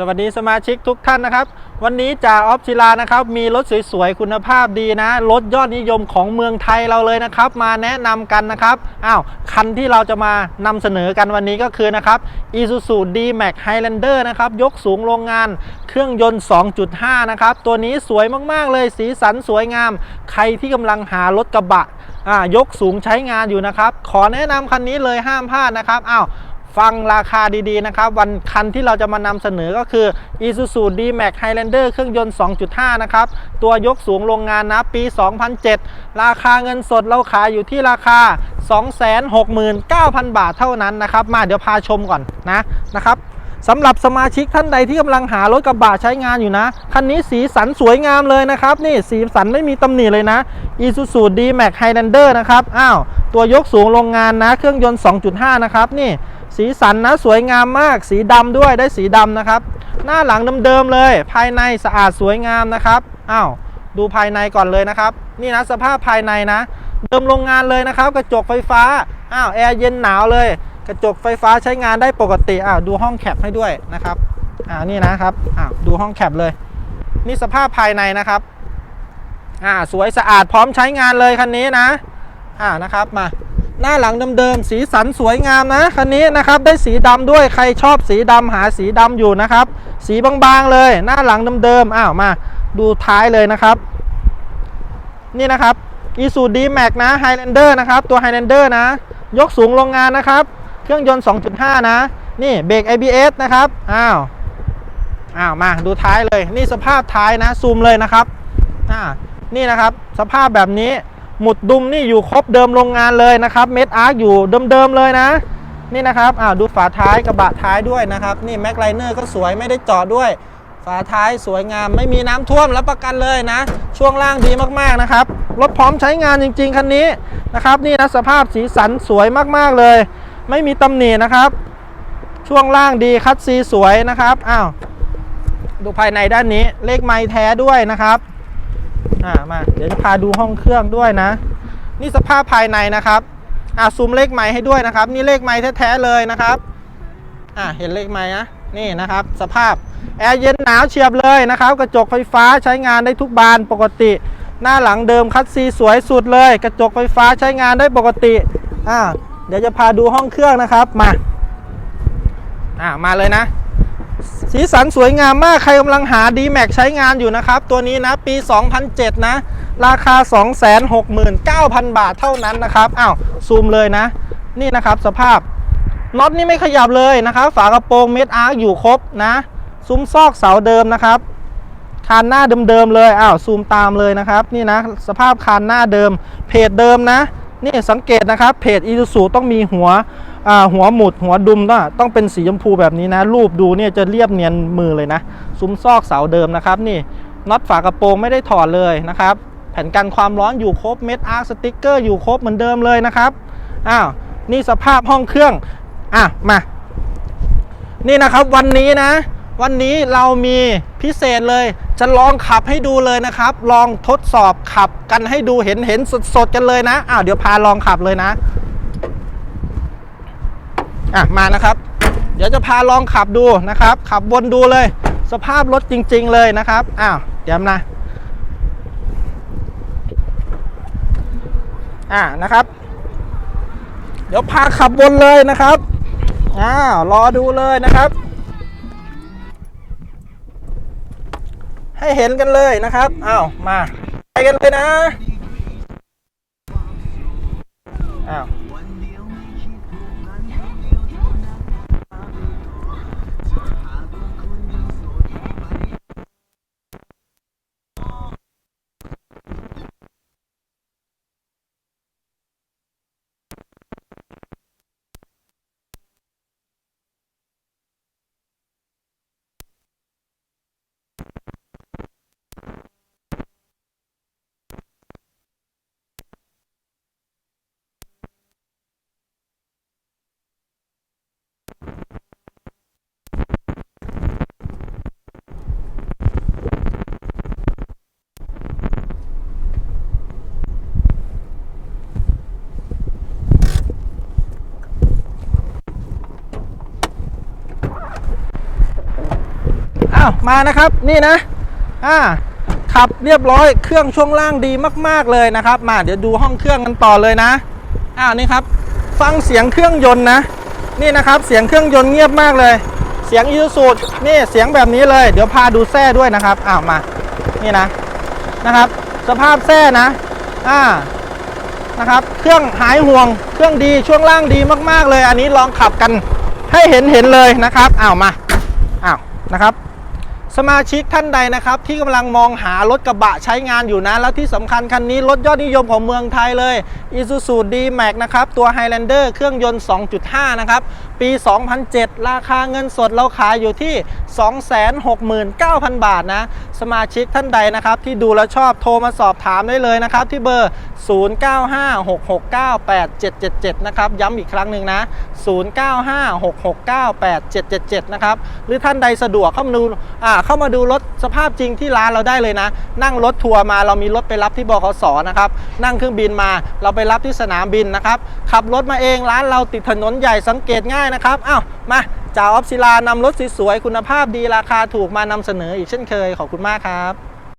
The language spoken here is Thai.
สวัสดีสมาชิกทุกท่านนะครับ วันนี้จ่าออฟศิลานะครับ มีรถสวยๆ คุณภาพดีนะ รถยอดนิยมของเมืองไทยเราเลยนะครับ มาแนะนำกันนะครับอ้าวคันที่เราจะมานำเสนอกันวันนี้ก็คือนะครับ Isuzu D-Max Highlander นะครับ ยกสูงโรงงานเครื่องยนต์ 2.5 นะครับ ตัวนี้สวยมากๆเลยสีสันสวยงาม ใครที่กำลังหารถกระบะอ่ายกสูงใช้งานอยู่นะครับ ขอแนะนำคันนี้เลยห้ามพลาดนะครับอ้าว ฟังราคาดีๆนะครับ วันคันที่เราจะมานำเสนอก็คือ Isuzu D-Max Highlander เครื่องยนต์ 2.5 นะครับ ตัวยกสูงโรงงานนะปี 2007 ราคาเงินสดเราขายอยู่ที่ราคา 269,000 บาทเท่านั้นนะครับ มาเดี๋ยวพาชมก่อนนะนะครับสำหรับสมาชิกท่านใดที่กำลังหารถกระบะใช้งานอยู่นะ คันนี้สีสันสวยงามเลยนะครับ นี่สีสันไม่มีตำหนิเลยนะ Isuzu D-Max Highlander นะครับ อ้าว ตัวยกสูงโรงงานนะ เครื่องยนต์ 2.5 นะครับ นี่ สีสันนะสวยงามมาก สีดำด้วยได้สีดำนะครับ หน้าหลังเดิมๆเลย ภายในสะอาดสวยงามนะครับอ้าวดูภายในก่อนเลยนะครับ นี่นะสภาพภายในนะ เดิมโรงงานเลยนะครับ กระจกไฟฟ้าอ้าวแอร์เย็นหนาวเลย กระจกไฟฟ้าใช้งานได้ปกติอ้าวดูห้องแคปให้ด้วยนะครับอ่านี่นะครับอ้าวดูห้องแคปเลย นี่สภาพภายในนะครับอ่าสวยสะอาดพร้อมใช้งานเลยคันนี้นะอ่านะครับมา หน้าหลังเดิมๆสีสันสวยงามนะคันนี้นะครับได้สีดำด้วยใครชอบสีดำหาสีดำอยู่นะครับ สีบางๆเลย หน้าหลังเดิมๆอ้าวมา ดูท้ายเลยนะครับ นี่นะครับ Isuzu D-Max นะ Highlander นะครับ ตัว Highlander นะ ยกสูงโรงงานนะครับ เครื่องยนต์ 2.5 นะ นี่เบรก ABS นะครับอ้าวอ้าวมาดูท้ายเลย นี่สภาพท้ายนะซูมเลยนะครับอ่านี่นะครับ สภาพแบบนี้ หมุดดุมนี่อยู่ครบเดิมโรงงานเลยนะครับ เม็ดอาร์คอยู่เดิมๆเลยนะ นี่นะครับอ้าวดูฝาท้ายกระบะท้ายด้วยนะครับ นี่แม็กไลเนอร์ก็สวยไม่ได้จาะด้วย ฝาท้ายสวยงามไม่มีน้ำท่วมรับประกันเลยนะ ช่วงล่างดีมากๆนะครับ รถพร้อมใช้งานจริง ๆคันนี้นะครับ นี่นะสภาพสีสันสวยมากๆเลย ไม่มีตำหนินะครับ ช่วงล่างดีคัดซีสวยนะครับอ้าวดูภายในด้านนี้เลขไม้แท้ด้วยนะครับ อ่ามาเดี๋ยวจะพาดูห้องเครื่องด้วยนะ นี่สภาพภายในนะครับอ่าซูมเลขไม้ให้ด้วยนะครับ นี่เลขไม้แท้ๆเลยนะครับอ่าเห็นเลขไม้นะนี่นะครับ สภาพแอร์เย็นหนาวเฉียบเลยนะครับ กระจกไฟฟ้าใช้งานได้ทุกบานปกติ หน้าหลังเดิมคัดซีสวยสุดเลย กระจกไฟฟ้าใช้งานได้ปกติอ่าเดี๋ยวจะพาดูห้องเครื่องนะครับมาอ่ามาเลยนะ สีสันสวยงามมาก ใครกำลังหา D-Max ใช้งานอยู่นะครับ ตัวนี้นะ ปี 2007 นะ ราคา 269,000 บาทเท่านั้นนะครับอ้าวซูมเลยนะ นี่นะครับสภาพน็อตนี่ไม่ขยับเลยนะครับ ฝากระโปรงเม็ดอาร์อยู่ครบนะซุ้มซอกเสาเดิมนะครับคานหน้าเดิมๆเลยอ้าวซูมตามเลยนะครับ นี่นะ สภาพคานหน้าเดิมเพจเดิมนะ นี่สังเกตนะครับเพจอีซูซูต้องมีหัวอ่าหัวหมุดหัวดุมต้องต้องเป็นสีชมพูแบบนี้นะ รูปดูเนี่ยจะเรียบเนียนมือเลยนะ ซุ้มซอกเสาเดิมนะครับนี่น็อตฝากระโปรงไม่ได้ถอดเลยนะครับ แผ่นกันความร้อนอยู่ครบเม็ดอาร์คสติ๊กเกอร์อยู่ครบเหมือนเดิมเลยนะครับอ้าวนี่สภาพห้องเครื่องอะมา นี่นะครับวันนี้นะ วันนี้เรามีพิเศษเลย จะลองขับให้ดูเลยนะครับ ลองทดสอบขับกันให้ดูเห็นเห็นสดๆกันเลยนะอ้าวเดี๋ยวพาลองขับเลยนะอะมานะครับ เดี๋ยวจะพาลองขับดูนะครับ ขับวนดูเลย สภาพรถจริง ๆ เลยนะครับอ้าวเดี๋ยวนะอ่านะครับ เดี๋ยวพาขับวนเลยนะครับอ้าวรอดูเลยนะครับ ให้เห็นกันเลยนะครับอ้าวมาไปกันเลยนะอ้าว อ้าวมานะครับนี่นะอ่าขับเรียบร้อยเครื่องช่วงล่างดีมาก ๆเลยนะครับ มาเดี๋ยวดูห้องเครื่องกันต่อเลยนะอ้าวนี่ครับ ฟังเสียงเครื่องยนต์นะ นี่นะครับเสียงเครื่องยนต์เงียบมากเลย เสียงยูสูดนี่เสียงแบบนี้เลยเดี๋ยวพาดูแส้ด้วยนะครับอ้าวมานี่นะนะครับ สภาพแส้นะอ่านะครับ เครื่องหายห่วงเครื่องดีช่วงล่างดีมาก ๆ เลย อันนี้ลองขับกันให้เห็นเห็นเลยนะครับอ้าวมาอ้าวนะครับ สมาชิกท่านใดนะครับ ที่กำลังมองหารถกระบะใช้งานอยู่นะ แล้วที่สำคัญคันนี้รถยอดนิยมของเมืองไทยเลย Isuzu D-Max นะครับ ตัว Highlander เครื่องยนต์ 2.5 นะครับ ปี 2007 ราคาเงินสดเราขายอยู่ที่ 269,000 บาทนะ สมาชิกท่านใดนะครับ ที่ดูแล้วชอบโทรมาสอบถามได้เลยนะครับ ที่เบอร์ 0956698777 นะครับ ย้ำอีกครั้งหนึ่งนะ 0956698777 นะครับ หรือท่านใดสะดวกเข้ามาดูอ่าเข้ามาดูรถสภาพจริงที่ร้านเราได้เลยนะ นั่งรถทัวร์มาเรามีรถไปรับที่บขสนะครับ นั่งเครื่องบินมาเราไปรับที่สนามบินนะครับ ขับรถมาเองร้านเราติดถนนใหญ่สังเกตง่ายนะครับอ้าวมาจ่าออฟศิลานำรถสวยๆคุณภาพดีราคาถูกมานำเสนออีกเช่นเคยขอบคุณมากครับ